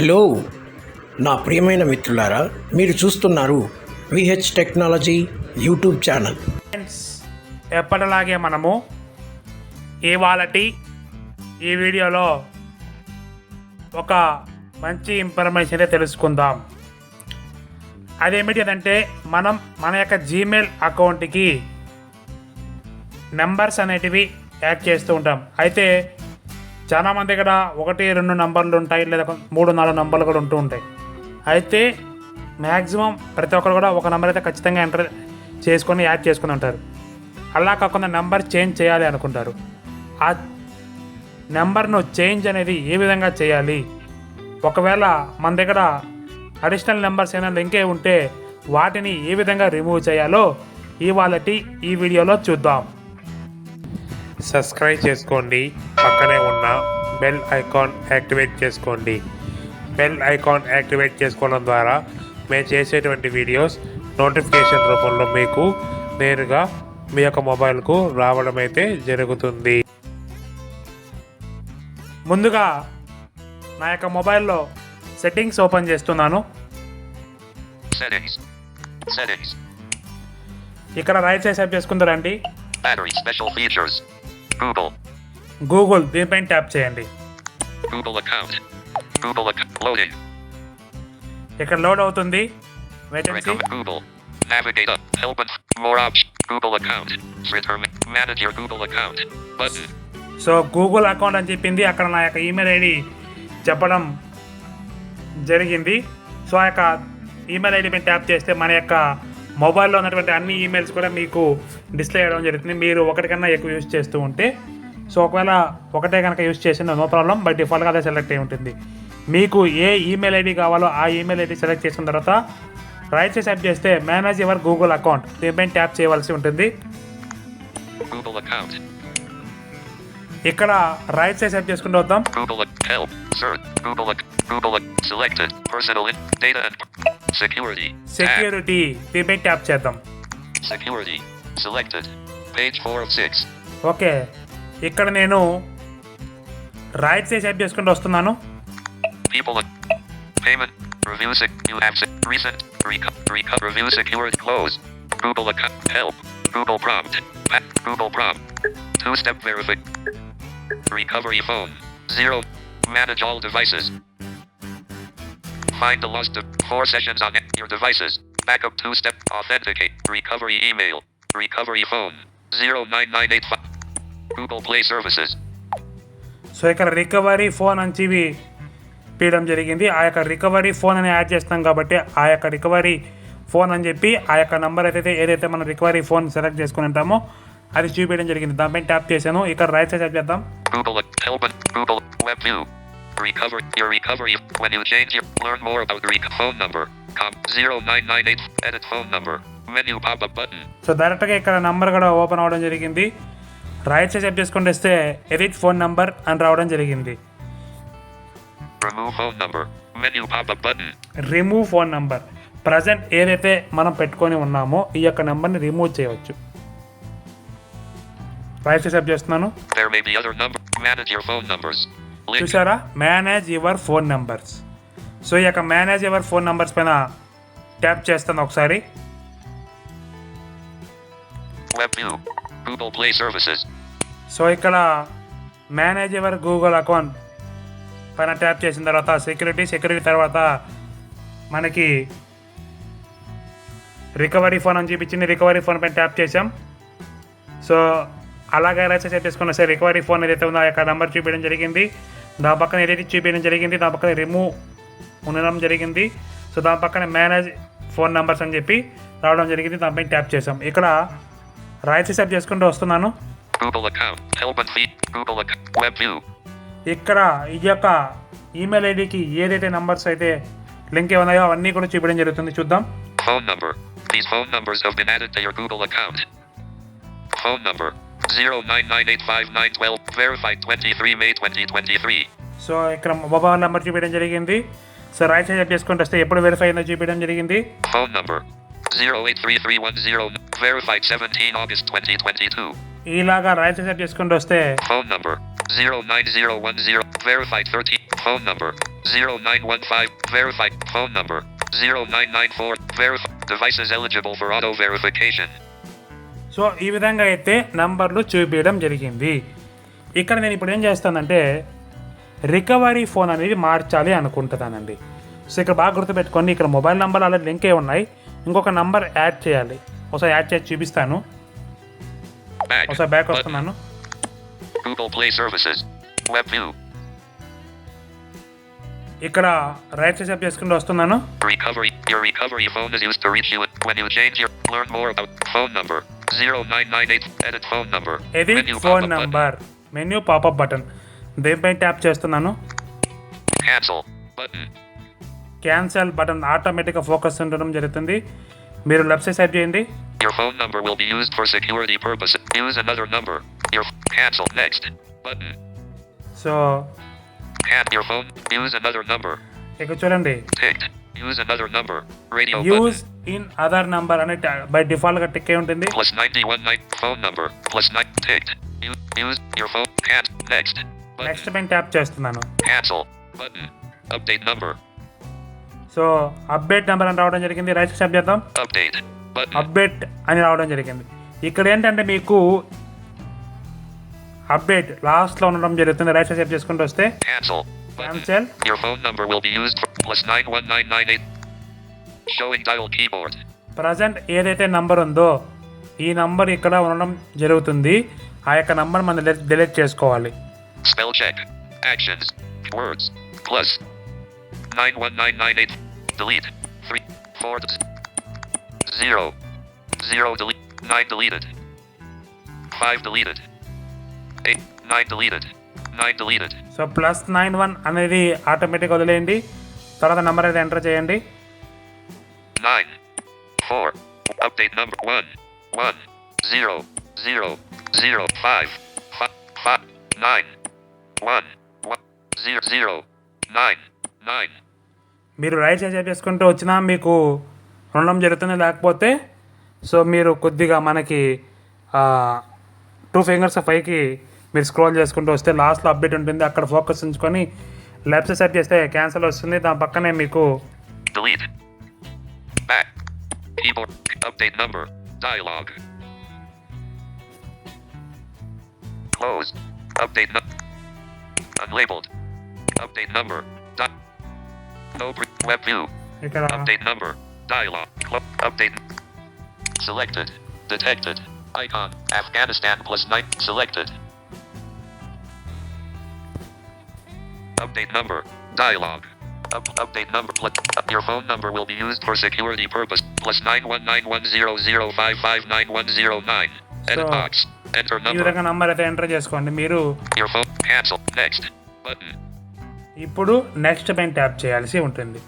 Hello నా ప్రియమైన మిత్రులారా మీరు చూస్తున్నారు V H technology YouTube channel. Friends ఎప్పటిలాగే మనము ఇవాళటి ఈ వీడియోలో ఒక మంచి ఇన్ఫర్మేషన్ తెలుసుకుందాం. అదేమిటిదంటే మనం మన యొక్క జీమెయిల్ అకౌంట్కి నెంబర్స్ అనేటివి యాడ్ చేస్తూ ఉంటాం. అయితే చాలామంది దగ్గర ఒకటి రెండు నంబర్లు ఉంటాయి లేదా మూడు నాలుగు నంబర్లు కూడా ఉంటూ ఉంటాయి. అయితే మ్యాక్సిమం ప్రతి ఒక్కరు కూడా ఒక నెంబర్ అయితే ఖచ్చితంగా ఎంటర్ చేసుకొని యాడ్ చేసుకుని ఉంటారు. అలా కాకుండా నెంబర్ చేంజ్ చేయాలి అనుకుంటారు. ఆ నెంబర్ను చేంజ్ అనేది ఏ విధంగా చేయాలి? ఒకవేళ మన దగ్గర అడిషనల్ నెంబర్స్ ఏమైనా ఇంకే ఉంటే వాటిని ఏ విధంగా రిమూవ్ చేయాలో ఇవాళటి ఈ వీడియోలో చూద్దాం. సబ్స్క్రైబ్ చేసుకోండి. పక్కనే ఉన్న బెల్ ఐకాన్ యాక్టివేట్ చేసుకోండి. బెల్ ఐకాన్ యాక్టివేట్ చేసుకోవడం ద్వారా మేము చేసేటువంటి వీడియోస్ నోటిఫికేషన్ రూపంలో మీకు నేరుగా మీ యొక్క మొబైల్కు రావడం అయితే జరుగుతుంది. ముందుగా నా యొక్క మొబైల్లో సెట్టింగ్స్ ఓపెన్ చేస్తున్నాను. ఇక్కడ రైట్ సైడ్ సెట్ చేసుకుంటారండి. Battery special features. Google. Google దీనిపైన ట్యాప్ చేయండి Google account. Google account. Loading. ఇక్కడ లోడ్ అవుతుంది వేటెన్సీ Recommend Google. Navigate up. Help and more options. Google account. Return. Manage your Google account. Button. So Google account అని చెప్పింది అక్కడ నా యొక్క ఈమెయిల్ ఐడి చెప్పడం జరిగింది సో ఆ యొక్క ఈమెయిల్ ఐడి మీద ట్యాప్ చేస్తే మన యొక్క మొబైల్లో ఉన్నటువంటి అన్ని ఈమెయిల్స్ కూడా మీకు డిస్ప్లే అవ్వడం జరుగుతుంది. మీరు ఒకటికన్నా ఎక్కువ యూజ్ చేస్తూ ఉంటే సో ఒకవేళ ఒకటే కనుక యూజ్ చేసిన నో ప్రాబ్లం బై డిఫాల్ట్గా అదే సెలెక్ట్ అయి ఉంటుంది. మీకు ఏ ఈమెయిల్ ఐడి కావాలో ఆ ఈమెయిల్ ఐడి సెలెక్ట్ చేసిన తర్వాత రైట్ సైడ్ టైప్ చేస్తే మేనేజ్ యువర్ గూగుల్ అకౌంట్ దీనిపైన ట్యాప్ చేయవలసి ఉంటుంది. ఇక్కడ రైట్ సైడ్ సెట్ చేసుకుంటూ వద్దాం. Google ac- help. Search. Google ac- Google ac- selected. Personal in- data and security. Tab. Security దీనిపైన ట్యాప్ చేద్దాం Security. Selected. Page four of six. Okay ఇక్కడ నేను రైట్ సైడ్ సెట్ చేసుకుంటూ వస్తున్నాను People. Payment. Review sec. You have sec. Recent. Reco- reco- review secured. Close. Google account. Help. Google prompt. Pa- Google prompt. Two-step verification. Recovery phone. Zero. Manage all devices. Find the lost of four sessions on your devices. Backup two-step. Authenticate. Recovery email. Recovery phone. 09985. Google Play Services. So ఇక్కడ recovery phone అని చెప్పి పీయడం జరిగింది ఆ యొక్క recovery phone అని add చేస్తాం కాబట్టి ఆ యొక్క రికవరీ ఫోన్ అని చెప్పి ఆ యొక్క నంబర్ అయితే ఏదైతే మనం రికవరీ ఫోన్ సెలెక్ట్ చేసుకుని ఉంటామో అది చూపించడం జరిగింది దానిపైన ట్యాప్ చేశాను ఇక్కడ రైట్ సైడ్ ట్యాప్ చేద్దాం Recover your recovery when you change your learn more about rec- phone number. Com 0998 edit phone number. Menu pop up button. So డైరెక్ట్గా ఇక్కడ నంబర్ కూడా ఓపెన్ అవ్వడం జరిగింది రైట్ సైడ్ టైప్ చేసుకుంటే వస్తే ఎడిట్ ఫోన్ నంబర్ అని రావడం జరిగింది Remove phone number. Menu pop up button. Remove phone number present ఏదైతే మనం పెట్టుకొని ఉన్నామో ఈ యొక్క నెంబర్ని రిమూవ్ చేయవచ్చు రైట్ సైడ్ టైప్ చేస్తున్నాను There may be other number. Manage your phone numbers. చూసారా manage your phone numbers so ఈ యొక్క మేనేజ్ యువర్ ఫోన్ నెంబర్స్ పైన ట్యాప్ చేస్తాను ఒకసారి. సో ఇక్కడ మేనేజ్ యువర్ గూగుల్ అకౌంట్ పైన ట్యాప్ చేసిన తర్వాత సెక్యూరిటీ సెక్యూరిటీ తర్వాత మనకి రికవరీ ఫోన్ అని చూపించింది. రికవరీ ఫోన్ పైన ట్యాప్ చేసాం సో అలాగే రైట్ సెట్ చేసుకున్న సరే రికవరీ ఫోన్ ఏదైతే ఉందో ఆ యొక్క నెంబర్ చూపించడం జరిగింది. దాని పక్కన ఏదైతే చూపించడం జరిగింది దాని పక్కన రిమూవ్ ఉండడం జరిగింది. సో దాని పక్కన మేనేజ్ ఫోన్ నెంబర్స్ అని చెప్పి రావడం జరిగింది. దానిపైన ట్యాప్ చేసాం ఇక్కడ రైట్ సెట్ చేసుకుంటూ వస్తున్నాను. ఇక్కడ ఈ యొక్క ఈమెయిల్ ఐడికి ఏదైతే నంబర్స్ అయితే లింక్ ఉన్నాయో అవన్నీ కూడా చూపించడం జరుగుతుంది. చూద్దాం. Phone number. These phone numbers have been added to your Google account. Phone number. 099859112 verified 23 May 2023. So ఇక్కడ మొబైల్ నెంబర్ చూపించడం జరిగింది సో రైట్ సైడ్ చేసుకుంటూ వస్తే ఎప్పుడు వెరిఫై అయిందో చూపించడం జరిగింది Phone number 083310 verified 17 August 2022. ఇలాగా రైట్ సైడ్ చేసుకుంటూ వస్తే Phone number 09010. Verified 13. Phone number 0915. Verified phone number 0994. Verify. Devices eligible for auto verification. So ఈ విధంగా అయితే నంబర్లు చూపించడం జరిగింది. ఇక్కడ నేను ఇప్పుడు ఏం చేస్తానంటే రికవరీ ఫోన్ అనేది మార్చాలి అనుకుంటున్నానండి. సో ఇక్కడ బాగా గుర్తుపెట్టుకోండి ఇక్కడ మొబైల్ నెంబర్ అలా లింక్ ఉన్నాయి. ఇంకొక నంబర్ యాడ్ చేయాలి. ఒకసారి యాడ్ చేసి చూపిస్తాను. ఒకసారి బ్యాక్. వస్తున్నాను. ఇక్కడ రైట్ సైడ్ సెప్ చేసుకుంటూ వస్తున్నాను. Recovery. Your recovery phone is used to reach you when you change your. Learn more about phone number 0998. Edit phone number. ఇది phone. Number menu popup button దీనిపై ట్యాప్ చేస్తున్నాను Cancel button. క్యాన్సల్ బటన్ ఆటోమేటిక్గా focus ఉండడం జరుగుతుంది మీరు left side set చేయండి Your phone number will be used for security purposes. Use another number. Your cancel next button. So Can your phone use another number? ఇక్కడ చూడండి Ticked. Use another number. Radio use button. Another number అని by డిఫాల్ట్గా tick అయి ఉంటుంది Plus 91 night phone number. Plus 9 ticked. You use your phone. Can next button. Next పైన tap చేస్తున్నాను Cancel button. Update number. So update number అని రావడం జరిగింది right stop చేద్దాం. అప్డేట్ అని రావడం జరిగింది ఇక్కడ ఏంటంటే మీకు అప్డేట్ లాస్ట్లో ఉండడం జరుగుతుంది రైట్ సైడ్ చేసుకుంటూ వస్తే. క్యాన్సల్ ప్రజెంట్ ఏదైతే నంబర్ ఉందో ఈ నంబర్ ఇక్కడ ఉండడం జరుగుతుంది ఆ యొక్క నంబర్ మనం డిలీట్ చేసుకోవాలి Spell check. Actions. Words. Plus. 91998. Delete. 3. 4. 0. 0 delete. 9 deleted. 5 deleted. 8. 9 deleted. 9 deleted. So plus nine one అనేది ఆటోమేటిక్ వదిలేయండి తర్వాత నెంబర్ అయితే ఎంటర్ చేయండి 9. 4. Update number 1. 1. 0. 0. 0. 5. 5. 5. 9. 1. 1. 0. 0. 9. 9. మీరు రైట్ సైడ్ చేసుకుంటూ వచ్చినా మీకు ఉండడం జరుగుతుంది లేకపోతే సో మీరు కొద్దిగా మనకి టూ ఫింగర్స్ పైకి మీరు స్క్రోల్ చేసుకుంటూ వస్తే లాస్ట్లో అప్డేట్ ఉంటుంది అక్కడ ఫోకస్ ఉంచుకొని లెఫ్ట్ సైడ్ చేస్తే క్యాన్సల్ వస్తుంది దాని పక్కనే మీకు. Keyboard update number. Dialog. Close. Update number. Unlabeled. Update number. Di- web view. Update number. Dialog. Close. Update. Selected. Detected. Icon. Afghanistan plus plus night. Selected. Update number. Dialog. Up, update number. Plus, your phone number will be used for security purpose. Plus 9191005599109. Edit So- box. Enter ఈ number. విధంగా number అయితే enter చేసుకోండి మీరు Your phone. Cancel. Next. Button. ఇప్పుడు next పైన tap చేయాల్సి ఉంటుంది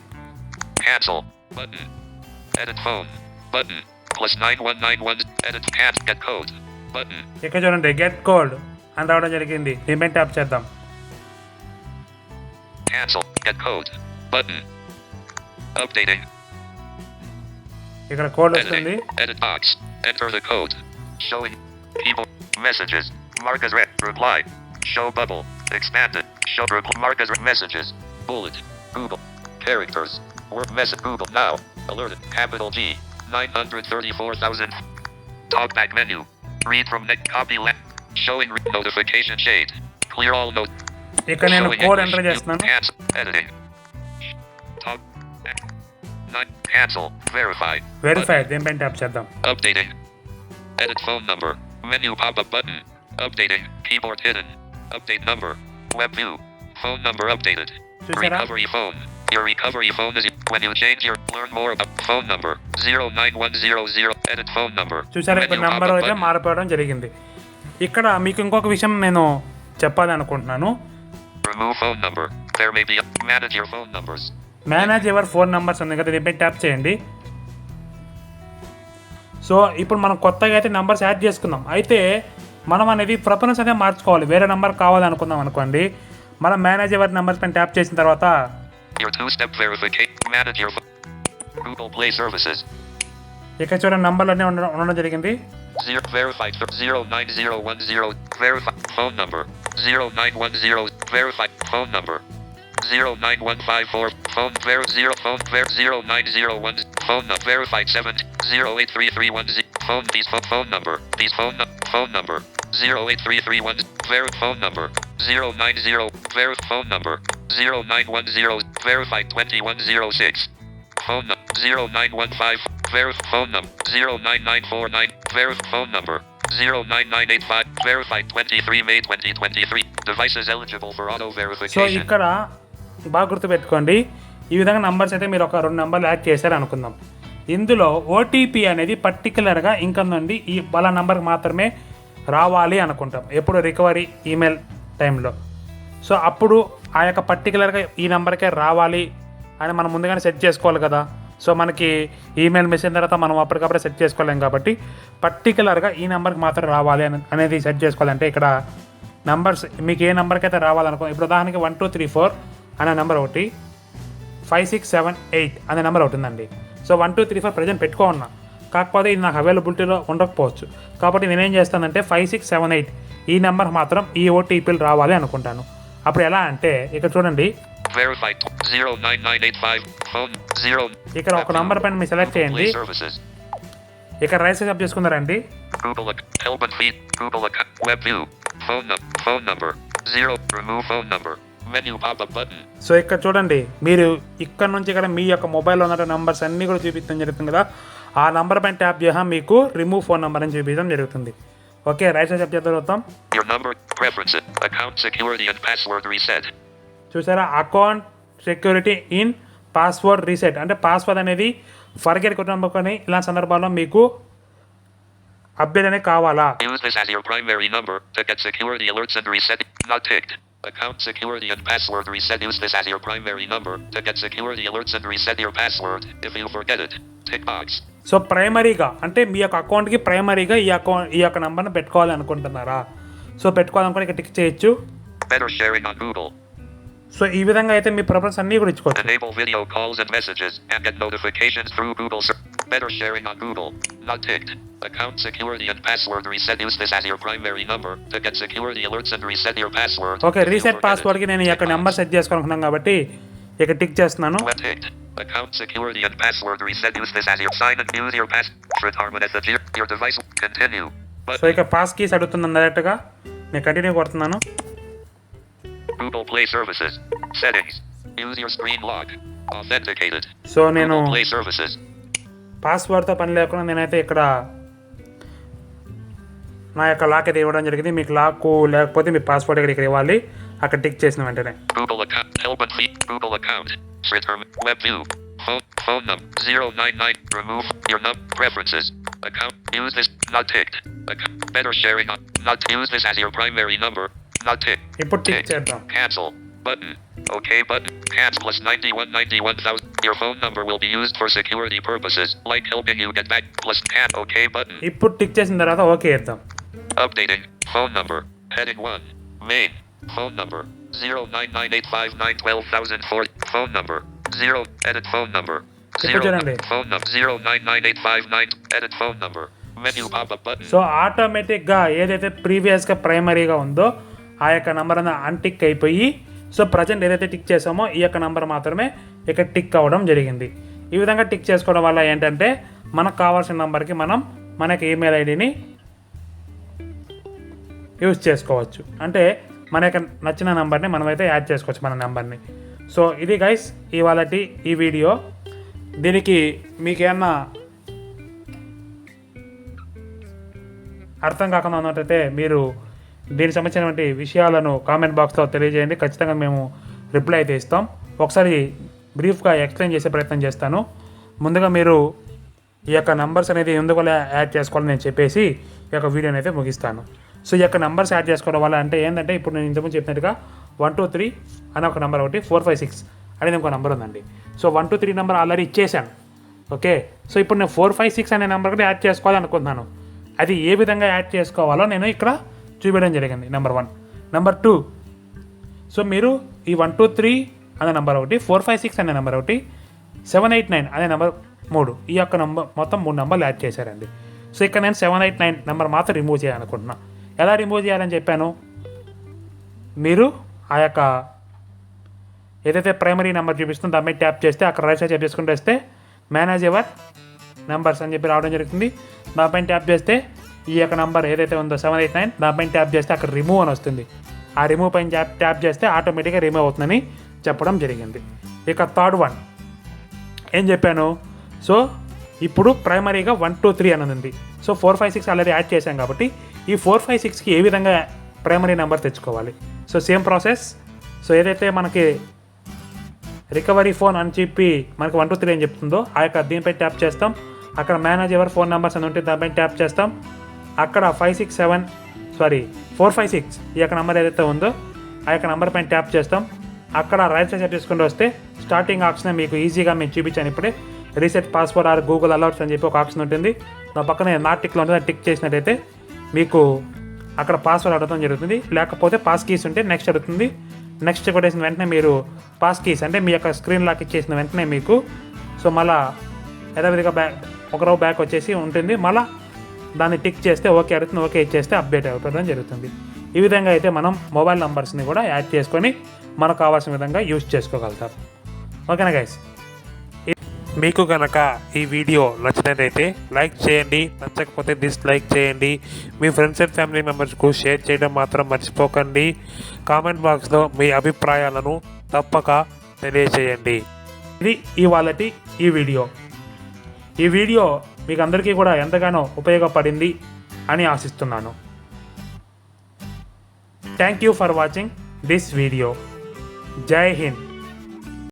Cancel. Button. Edit phone. Button. Plus 9191. Edit. Can't get code. Button. ఇక్కడ చూడండి గెట్ కోడ్ అని రావడం జరిగింది దీనిపైన ట్యాప్ చేద్దాం Cancel. Get code. Button. Updating. ఇక్కడ కోడ్ వస్తుంది Editing. Edit box. Enter the code. Showing. People. Messages. Mark as read. Reply. Show bubble. Expanded. Show reply. Mark as read. Messages. Bullet. Google. Characters. Word message. Google now. Alerted. Capital G. 934,000. Talkback menu. Read from next copy left. Showing re- notification shade. Clear all notes. ఇక్కడ నేను Showing code English. Enter చేస్తున్నాను Cancel. Editing. Talk. Not cancel. Verify. Verify దీనిపైన tap చేద్దాం Updating. Edit phone number. Menu pop-up button. Updating. Keyboard hidden. Update number. Web view. Phone number updated. Susara? Recovery phone. Your recovery phone is when you change your learn more about phone number. 09100. Edit phone number. చూసారా ఇప్పుడు Menu number pop-up అయితే button. మారిపోవడం జరిగింది ఇక్కడ మీకు ఇంకొక విషయం నేను చెప్పాలి అనుకుంటున్నాను Remove phone number. There may be manage your phone numbers. Manage your phone numbers ఉంది కదా దీనిపై ట్యాప్ చేయండి. సో ఇప్పుడు మనం కొత్తగా అయితే నెంబర్స్ యాడ్ చేసుకుందాం. అయితే మనం అనేది ప్రపంచ అనేది మార్చుకోవాలి. వేరే నెంబర్ కావాలనుకుందాం అనుకోండి. మనం మేనేజ్ ఎవర్ నెంబర్స్ పైన ట్యాప్ చేసిన తర్వాత ఇక్కడ చూడండి నంబర్లు అన్నీ ఉండడం ఉండడం జరిగింది. Zero nine zero one zero verify zero one zero verify zero nine one five four phone ver zero phone ver zero nine zero one phone number verified seven zero eight three three one z phone these phone phone number these phone nu- phone number zero eight three three one ver phone number zero nine zero ver phone number zero nine one zero verified twenty one zero six phone number zero nine one five verif phone number zero nine nine four nine verif phone number zero nine nine eight five verified twenty three May twenty twenty three devices eligible for auto so verification. ఇక్కడ బాగా గుర్తుపెట్టుకోండి. ఈ విధంగా numbers అయితే మీరు ఒక రెండు నెంబర్లు యాడ్ చేశారు అనుకుందాం ఇందులో ఓటీపీ అనేది పర్టికులర్గా ఇంకా నుండి ఈ వాళ్ళ నెంబర్కి మాత్రమే రావాలి అనుకుంటాం. ఎప్పుడు రికవరీ ఈమెయిల్ టైంలో. సో అప్పుడు ఆ యొక్క పర్టికులర్గా ఈ నెంబర్కే రావాలి అని మనం ముందుగానే సెట్ చేసుకోవాలి కదా. సో మనకి ఈమెయిల్ మెసేజ్ తర్వాత మనం అప్పటికప్పుడే సెట్ చేసుకోలేం కాబట్టి పర్టికులర్గా ఈ నెంబర్కి మాత్రం రావాలి అని అనేది సెట్ చేసుకోవాలంటే ఇక్కడ నంబర్స్ మీకు ఏ నెంబర్కి అయితే రావాలనుకో ఇప్పుడు ఉదాహరణకి వన్ టూ త్రీ ఫోర్ అనే నెంబర్ ఒకటి. ఫైవ్ సిక్స్ సెవెన్ ఎయిట్ అనే నెంబర్ ఒకటి ఉందండి. So one two three four present పెట్టుకో ఉన్నా కాకపోతే ఇది నాకు అవైలబిలిటీలో ఉండకపోవచ్చు. కాబట్టి నేనేం చేస్తానంటే ఫైవ్ సిక్స్ సెవెన్ ఎయిట్ ఈ నెంబర్ మాత్రం ఈ ఓటీపీలు రావాలి అనుకుంటాను. అప్పుడు ఎలా అంటే ఇక్కడ చూడండి. ఇక్కడ ఒక నంబర్ పైన మీరు సెలెక్ట్ చేయండి. ఇక్కడ రైస్ సెలెక్ట్ చేసుకున్నారండి Google ac- help and feed Google so ఇక్కడ చూడండి మీరు ఇక్కడ నుంచి ఇక్కడ మీ యొక్క మొబైల్లో ఉన్న నంబర్స్ అన్నీ కూడా చూపించడం జరుగుతుంది కదా. ఆ నంబర్ పైన ట్యాప్ చేసాం మీకు రిమూవ్ ఫోన్ నెంబర్ అని చూపించడం జరుగుతుంది. Okay right side and password reset. చూసారా? Account security in password reset అంటే పాస్వర్డ్ అనేది ఫర్గెట్ కొట్టుకొని ఇలాంటి సందర్భాల్లో మీకు అప్డేట్ అనేది కావాలా? Account security and password reset. Use this as your primary number to get security alerts and reset your password if you forget it. Tick box. So ప్రైమరీగా అంటే మీ యొక్క అకౌంట్కి ప్రైమరీగా ఈ అకౌంట్ ఈ యొక్క నెంబర్ని పెట్టుకోవాలి అనుకుంటున్నారా సో పెట్టుకోవాలనుకుని ఇక్కడ టిక్ చేయొచ్చు Better sharing on Google. So ఈ విధంగా అయితే మీ ప్రిఫరెన్స్ అన్నీ కూడా ఇచ్చుకోవచ్చు Enable video calls and messages and get notifications through Google. Ser- Better sharing on Google. Not ticked. Account security and password reset. Use this as your primary number to get security alerts and reset your password. Okay if you reset forget it. పాస్వర్డ్కి నేను ఈ యొక్క Tick box. Number set చేసుకోవాలనుకున్నాను కాబట్టి ఇక్కడ tick చేస్తున్నాను When ticked. Account security and password reset. Use this as your sign and use your password harmon as the your device. Continue. So But ఇక passkeys అడుగుతున్నాను డైరెక్ట్గా నేను continue కొడుతున్నాను Google Play Services. Settings. Use your screen lock. Authenticated. So నేను Play Services. పాస్వర్డ్తో పని లేకుండా నేనైతే ఇక్కడ నా యొక్క లాక్ అయితే ఇవ్వడం జరిగింది మీకు లాక్ లేకపోతే మీ పాస్వర్డ్ ఇక్కడ ఇక్కడ ఇవ్వాలి అక్కడ టిక్ చేసిన వెంటనే Google account. Help and feed. Google account. Return. Web view. Phone. Phone number. 099. Remove your num. Preferences. Account. Use this. Not ticked. Account. Better sharing. Not use this as your primary number. Not ticked. ఇప్పుడు tick Ticked. చేద్దాం Cancel. Button. Okay button. Cancel plus 91 91,000. Your phone number will be used for security purposes, like helping you get back plus can. Okay button. ఇప్పుడు tick చేసిన తర్వాత okay ఇద్దాం Updating. Phone number. Heading 1. Main. Phone number. 0998591204. Phone number. 0. Edit phone number. Ippo చూడండి. Phone number. 099859. Edit phone number. Menu pop-up button. So ఆటోమేటిక్గా ఏదైతే ప్రీవియస్గా ప్రైమరీగా ఉందో ఆ యొక్క నెంబర్ అనేది అన్టిక్ అయిపోయి సో ప్రజెంట్ ఏదైతే టిక్ చేసామో ఈ యొక్క నెంబర్ మాత్రమే ఇక్కడ టిక్ అవ్వడం జరిగింది. ఈ విధంగా టిక్ చేసుకోవడం వల్ల ఏంటంటే మనకు కావాల్సిన నెంబర్కి మనం మనకి ఈమెయిల్ ఐడిని యూజ్ చేసుకోవచ్చు. అంటే మన యొక్క నచ్చిన నెంబర్ని మనమైతే యాడ్ చేసుకోవచ్చు మన నెంబర్ని సో ఇది గైస్ ఇవాళ ఈ వీడియో దీనికి మీకేమన్నా అర్థం కాకుండా ఉన్నట్టయితే మీరు దీనికి సంబంధించినటువంటి విషయాలను కామెంట్ బాక్స్లో తెలియజేయండి. ఖచ్చితంగా మేము రిప్లై అయితే ఇస్తాం. ఒకసారి బ్రీఫ్గా ఎక్స్ప్లెయిన్ చేసే ప్రయత్నం చేస్తాను. ముందుగా మీరు ఈ యొక్క నంబర్స్ అనేది ఎందుకు యాడ్ చేసుకోవాలని నేను చెప్పేసి ఈ యొక్క వీడియోని అయితే ముగిస్తాను. సో ఈ యొక్క నంబర్స్ యాడ్ చేసుకోవడం వల్ల అంటే ఏంటంటే ఇప్పుడు నేను ఇంతకుముందు చెప్పినట్టుగా వన్ టూ త్రీ అని ఒక నెంబర్ ఒకటి ఫోర్ ఫైవ్ సిక్స్ అనేది ఇంకో నెంబర్ ఉందండి. So one two three number already ఇచ్చేసాను ఓకే? సో ఇప్పుడు నేను ఫోర్ ఫైవ్ సిక్స్ అనే నెంబర్ కూడా యాడ్ చేసుకోవాలనుకుంటున్నాను. అది ఏ విధంగా యాడ్ చేసుకోవాలో నేను ఇక్కడ చూపించడం జరిగింది number one number two so మీరు ఈ వన్ టూ త్రీ అనే నెంబర్ ఒకటి ఫోర్ ఫైవ్ సిక్స్ అనే నెంబర్ ఒకటి సెవెన్ ఎయిట్ నైన్ అనే నెంబర్ మూడు ఈ యొక్క నెంబర్ మొత్తం మూడు నెంబర్లు యాడ్ చేశారండి. సో ఇక్కడ నేను సెవెన్ ఎయిట్ నైన్ నెంబర్ మాత్రం రిమూవ్ చేయాలనుకుంటున్నా. ఎలా రిమూవ్ చేయాలని చెప్పాను? మీరు ఆ యొక్క ఏదైతే ప్రైమరీ నెంబర్ చూపిస్తుందో దాని మీద ట్యాప్ చేస్తే అక్కడ రైట్ సైడ్ చేసుకుంటే వస్తే మేనేజ్ ఎవర్ నెంబర్స్ అని చెప్పి రావడం జరుగుతుంది. దానిపైన ట్యాప్ చేస్తే ఈ యొక్క నెంబర్ ఏదైతే ఉందో సెవెన్ ఎయిట్ నైన్ దానిపైన ట్యాప్ చేస్తే అక్కడ రిమూవ్ అని వస్తుంది. ఆ రిమూవ్ పైన ట్యాప్ ట్యాప్ చేస్తే ఆటోమేటిక్గా రిమూవ్ అవుతుందని చెప్పడం జరిగింది. ఇక థర్డ్ వన్ ఏం చెప్పాను? సో ఇప్పుడు ప్రైమరీగా వన్ టూ త్రీ అని ఉంది. So four five six already add చేశాం కాబట్టి ఈ ఫోర్ ఫైవ్ సిక్స్కి ఏ విధంగా ప్రైమరీ నెంబర్ తెచ్చుకోవాలి? సో సేమ్ ప్రాసెస్ సో ఏదైతే మనకి రికవరీ ఫోన్ అని చెప్పి మనకి వన్ టూ త్రీ అని చెప్తుందో ఆ యొక్క దీనిపై ట్యాప్ చేస్తాం. అక్కడ మేనేజ్ ఎవరి ఫోన్ నెంబర్స్ అని ఉంటే దానిపై ట్యాప్ చేస్తాం. అక్కడ five six seven sorry four five six ఈ యొక్క నెంబర్ ఏదైతే ఉందో ఆ యొక్క నెంబర్ పైన ట్యాప్ చేస్తాం. అక్కడ రైట్ సైడ్ సెట్ చేసుకుంటూ వస్తే స్టార్టింగ్ ఆప్షన్ మీకు ఈజీగా మేము చూపించాను ఇప్పుడే. రీసెట్ పాస్వర్డ్ ఆర్ గూగుల్ అలౌట్స్ అని చెప్పి ఒక ఆప్షన్ ఉంటుంది. నా పక్కన నా టిక్లో ఉంటుంది టిక్ చేసినట్టయితే మీకు అక్కడ పాస్వర్డ్ అడగడం జరుగుతుంది. లేకపోతే పాస్ కీస్ ఉంటే నెక్స్ట్ అడుగుతుంది. నెక్స్ట్ కొట్టేసిన వెంటనే మీరు పాస్ కీస్ అంటే మీ యొక్క స్క్రీన్ లాక్ ఇచ్చేసిన వెంటనే మీకు సో మళ్ళా యథావిధిగా బ్యాక్ ఒక రో బ్యాక్ వచ్చేసి ఉంటుంది. మళ్ళీ దాన్ని టిక్ చేస్తే ఓకే అడుగుతుంది ఓకే ఇచ్చేస్తే అప్డేట్ అవుతుందని జరుగుతుంది. ఈ విధంగా అయితే మనం మొబైల్ నంబర్స్ని కూడా యాడ్ చేసుకొని మనకు కావాల్సిన విధంగా యూజ్ చేసుకోగలుగుతాం. ఓకేనా గైస్ మీకు కనుక ఈ వీడియో నచ్చినట్లయితే లైక్ చేయండి నచ్చకపోతే డిస్లైక్ చేయండి. మీ ఫ్రెండ్స్ అండ్ ఫ్యామిలీ మెంబర్స్కు షేర్ చేయడం మాత్రం మర్చిపోకండి. కామెంట్ బాక్స్లో మీ అభిప్రాయాలను తప్పక తెలియచేయండి ఇది ఇవాళటి ఈ వీడియో. ఈ వీడియో మీకు అందరికీ కూడా ఎంతగానో ఉపయోగపడింది అని ఆశిస్తున్నాను. Thank you for watching this video జై హింద్